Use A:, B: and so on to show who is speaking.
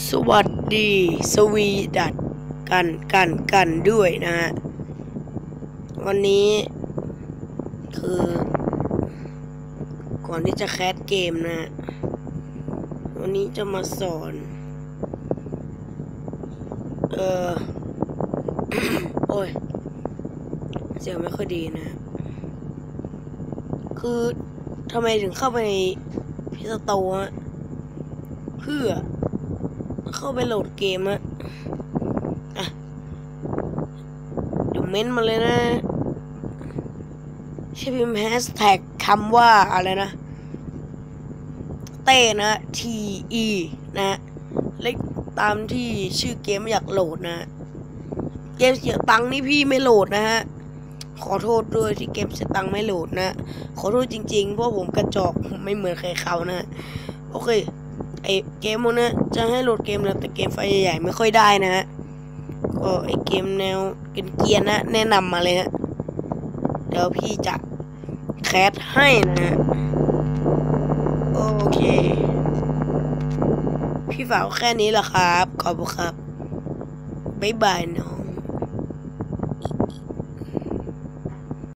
A: สวัสดี สวีดัดกันกันกันด้วยนะฮะ วันนี้ คือ ก่อนที่จะแคสเกมนะฮะวันนี้จะมาสอน เออโอ้ย เสียงไม่ค่อยดีนะ คือทำไมถึงเข้าไปในพิซโตฮะเพื่อ เข้าไปโหลดเกมอะอะเดี๋ยวเม้นต์มาเลยนะใช้พิมพ์แฮชแท็กคำว่าอะไรนะ เต้นะ T E นะเลขตามที่ชื่อเกมอยากโหลดนะเกมเสียตังค์นี่พี่ไม่โหลดนะฮะ ขอโทษด้วยที่เกมเสียตังค์ไม่โหลดนะ ขอโทษจริงๆ เพราะผมกระจอกผมไม่เหมือนใครเขานะ โอเค ไอเกมพวกนี้จะให้โหลดเกมนะแต่เกมไฟใหญ่ๆไม่ค่อยได้นะฮะก็ไอเกมแนวเกียนๆนะแนะนำมาเลยฮะเดี๋ยวพี่จะแคสให้นะฮะโอเค พี่ฝากแค่นี้แหละครับ ขอบคุณครับ บ๊ายบายเนาะ